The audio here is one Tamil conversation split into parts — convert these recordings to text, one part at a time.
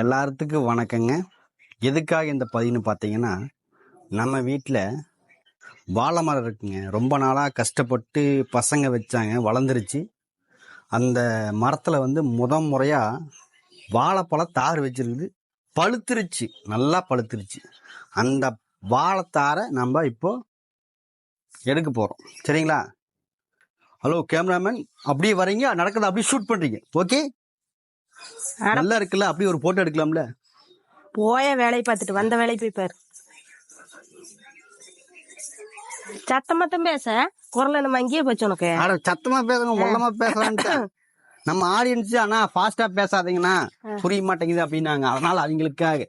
எல்லாத்துக்கும் வணக்கங்க. எதுக்காக இந்த பதிவுன்னு பார்த்தீங்கன்னா நம்ம வீட்டில் வாழை மரம் இருக்குங்க. ரொம்ப நாளாக கஷ்டப்பட்டு பசங்க வச்சாங்க வளர்ந்துருச்சு. அந்த மரத்தில் வந்து முத முறையாக வாழைப்பழ தார் வச்சிருக்குது பழுத்துருச்சு. நல்லா பழுத்துருச்சு. அந்த வாழைத்தாரை நம்ம இப்போ எடுக்க போகிறோம் சரிங்களா? ஹலோ கேமராமேன் அப்படியே வரீங்க? நடக்கிறத அப்படியே ஷூட் பண்ணுறீங்க ஓகே? நல்லா இருக்குல்ல அப்படியே ஒரு போட்டோ எடுக்கலாம்ல? போய வேலையை பார்த்துட்டு வந்த வேலையை போய் பாரு. சத்தமத்தம் பேச. குரல் நம்ம அங்கேயே போச்சு உனக்கு. அட சத்தமா பேசுங்க உள்ளமா பேசலான்ட்டு நம்ம ஆடியன்ஸ் ஆனா ஃபாஸ்டா பேசாதீங்கன்னா புரிய மாட்டேங்குது அப்படின்னாங்க. அதனால அவங்களுக்காக.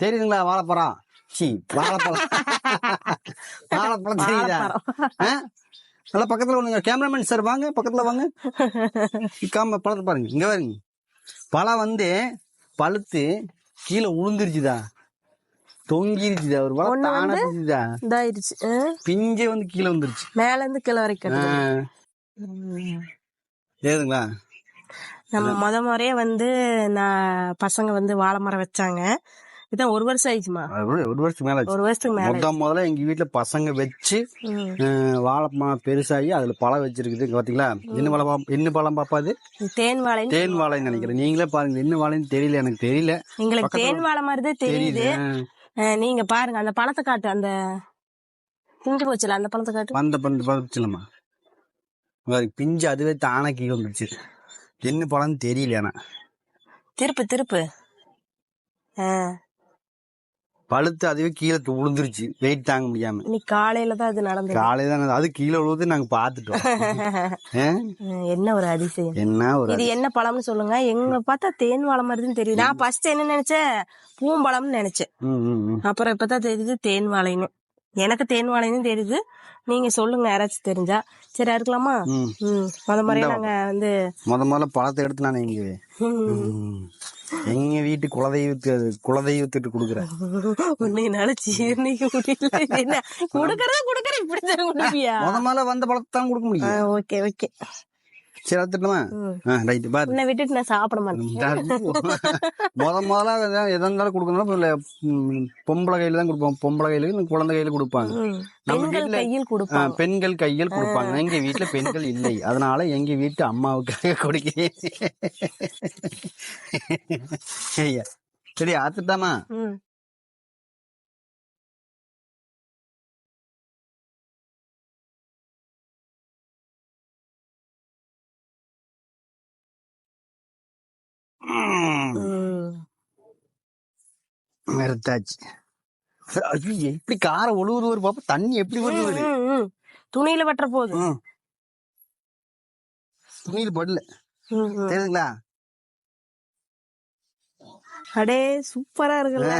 தெரியுதுங்களா வாழைப்பழம்? சி வாழைப்பழம். வாழைப்பழம் தெரியுதா? நல்லா பக்கத்துல ஒண்ணுங்க. கேமராமேன் சார் வாங்க பக்கத்துல வாங்க. காம பழத்தை பாருங்க. இங்க பாருங்க. பழம் வந்து பழுத்து கீழே உளுந்துருச்சுதா தொங்கிருச்சுதா. ஒரு பழம் ஒண்ணு தானே வந்து- பிஞ்சுதா இதாயிருச்சு? பிஞ்சே வந்து கீழே வந்துருச்சு. மேல இருந்து கீழே வரைக்கும். ஏதுங்களா? நம்ம முத முறையே வந்து நான் பசங்க வந்து வாழை மரம் வச்சாங்க. இதான் ஒரு வருஷம் ஆயிடுச்சுமா? ஒரு வருஷம் மேல. ஒரு வருஷத்துக்கு மேல முத முதல்ல எங்க வீட்டுல பசங்க வச்சு வாழைப்பழம் பெருசாகி அதுல பழம் வச்சிருக்குது. பாத்தீங்களா? என்ன பழம் என்ன பழம் பாப்பா அது? தேன் வாழை தேன் வாழைன்னு நினைக்கிறேன். நீங்களே பாருங்க என்ன வாழைன்னு தெரியல எனக்கு தெரியல. எங்களுக்கு தேன் வாழை மாதிரி தான் தெரியுது நீங்க பாருங்க அந்த பழத்தை காட்டு அந்த பிஞ்சு போச்சுல அந்த பழத்தை காட்டு. வந்த பந்து பறிச்சுலமா பிஞ்சு அதுவே தானே கீழே வந்துருச்சு. என்ன பழம்னு தெரியல ஆனா. திருப்பு திருப்பு. ஆ, பழுத்து அதுவே கீழே விழுந்துருச்சு வெயிட் தாங்க முடியாம. இன்னைக்கு காலையில தான் அது நடந்தது. காலையில தான் அது கீழே விழுவது நாங்க பாத்துட்டோம் என்ன ஒரு அதிசயம். என்ன ஒரு இது என்ன பழம்னு சொல்லுங்க. எங்க பார்த்தா தேன் வாழை மாதிரி தான் தெரியுது. நான் ஃபர்ஸ்ட் என்ன நினைச்சேன்? பூம்பழம்னு நினைச்சேன். அப்புறம் இப்பதான் தெரியுது தேன் வாழைன்னு. எனக்கு தேன் வாழைன்னு தெரியுது. நீங்க சொல்லுங்க யாராச்சும் தெரிஞ்சா. சரி அறுக்கலாமா முத முறையே நாங்க வந்து முத முதல்ல பழத்தை எடுத்து நான் ம். எங்க வீட்டு குலதெய்வத்து குலதெய்வத்திட்டு கொடுக்குறேன். உன்னையினால ஜீர்ணிக்க முடியல. இது என்ன? குடுக்கறத குடுக்கற இப்படி தர முடியா முத முதல்ல வந்த பழத்தை தான் கொடுக்க முடியும். Okay okay. சரி எடுத்துட்டுமா ம். ரைட்டு பாரு. உன்னை விட்டுட்டு நான் சாப்பிட மாட்டேன். முத முதல்ல எதா- எதா இருந்தாலும் கொடுக்கணும். இல்ல ம், பொம்பளை கையில தான் கொடுப்போம். பொம்பளை கையில குழந்தை கையில கொடுப்பாங்க. நம்ம பெண்கள் கையில் கொடுப்பாங்க. பெண்கள் கையில் கொடுப்பாங்க. எங்க வீட்டுல பெண்கள் இல்லை. அதனால எங்க வீட்டு அம்மாவுக்காக கொடுக்கிறேன் சரி நிறுத்தாச்சு. எப்படி காரை ஒழுகுது ஒரு பாப்பா. தண்ணி எப்படி வருது. துணியில வெட்டுற போது. துணியில் படல. தெரியுதுங்களா? அடே சூப்பரா இருக்குல்ல.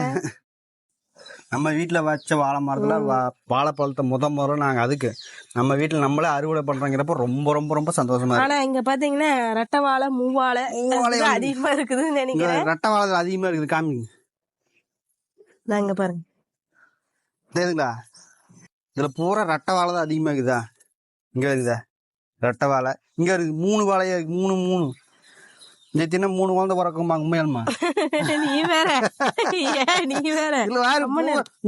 நம்ம வீட்டுல வச்ச வாழை மரத்துல வா- வாழைப்பழத்தை முத முதல்ல நாங்க அதுக்கு நம்ம வீட்டுல நம்மளே அறுவடை பண்றோங்கிறப்ப ரொம்ப ரொம்ப ரொம்ப சந்தோஷமா இருக்கு. ஆனா இங்க பாத்தீங்கன்னா ரெட்டை வாழை மூவாழை மூவாழை இது வந்து- அதிகமா இருக்குதுன்னு நினைக்கிறேன். ரெட்டை வாழை அதிகமா இருக்குது காமிங்க இங்க பாருங்க. தெரியுதுங்களா இதுல பூரா ரெட்டை வாழை தான் அதிகமா இருக்குதா? இங்க இருக்குதா? ரெட்டை வாழை. இங்க இருக்கு மூணு வாழையா இருக்கு மூணு மூணு. இந்த தின மூணு குழந்தை பிறக்குமா உண்மையாலுமா? நீ வேற. நீ வேற? இல்ல வேற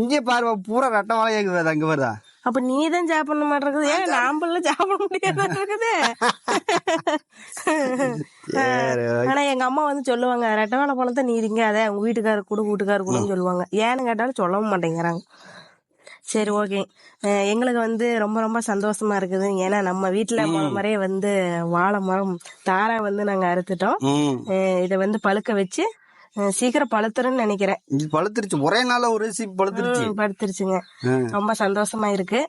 இங்கே பாரு பூரா ரெட்டை வாழையா இருக்குது அங்க வருதா அப்ப நீ தான் சாப்பிடணும் மாட்டிருக்குது ஏன் நாம்பள சாப்பிட முடியாத இருக்குது? ஆனா எங்க அம்மா வந்து சொல்லுவாங்க ரெட்டை வாழை பழத்தை நீ இருங்க அதை உங்க வீட்டுக்காரர் கூட வீட்டுக்காரர் கூடன்னு சொல்லுவாங்க. ஏன்னு கேட்டாலும் சொல்லவும் மாட்டேங்கிறாங்க. சரி ஓகே எங்களுக்கு வந்து ரொம்ப ரொம்ப சந்தோஷமா இருக்குது. ஏன்னா நம்ம வீட்டுல முறையே வந்து வாழை மரம் தாரா வந்து நாங்க அறுத்துட்டோம். இதை வந்து பழுக்க வச்சு சீக்கிரம் பழுத்துருன்னு நினைக்கிறேன். பழுத்துருச்சு. ஒரே நாள்ல ஒரு சீப் பழுத்துருச்சு. பழுத்துருச்சுங்க. ரொம்ப சந்தோஷமா இருக்கு.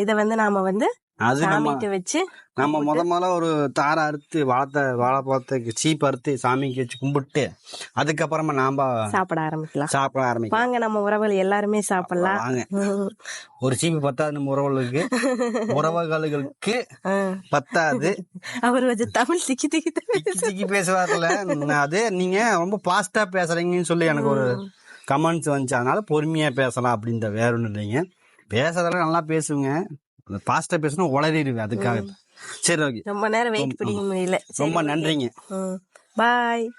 இதை வந்து நாம வந்து அது நம்ம வச்சு நம்ம முத முதல்ல ஒரு தாரை அறுத்து வாழத்தை வாழைப்பழத்துக்கு சீப் அறுத்து சாமிக்கு வச்சு கும்பிட்டு அதுக்கப்புறமா நாம சாப்பிட ஆரம்பிக்கலாம். சாப்பிட ஆரம்பிக்கலாம். வாங்க நம்ம உறவுகள் எல்லாருமே சாப்பிடலாம். வாங்க. ஒரு சீப்பு பத்தாது நம்ம உறவுகளுக்கு. உறவுகளுக்கு பத்தாது. அவர் வச்சு தமிழ் திக்கி திக்கி திக்கி. பேசுவார்ல அது நீங்க ரொம்ப பாஸ்டா பேசுறீங்கன்னு சொல்லி எனக்கு ஒரு கமெண்ட்ஸ் வந்துச்சு. அதனால பொறுமையா பேசலாம் அப்படின்ற வேற ஒண்ணும் இல்லைங்க. பேசுறதெல்லாம் நல்லா பேசுங்க. பாஸ்டா பேசணும் உளறிடுவேன் அதுக்காக சரி ஓகே. ரொம்ப நேரம் வெயிட் பிடிக்க முடியல. ரொம்ப நன்றிங்க. பாய்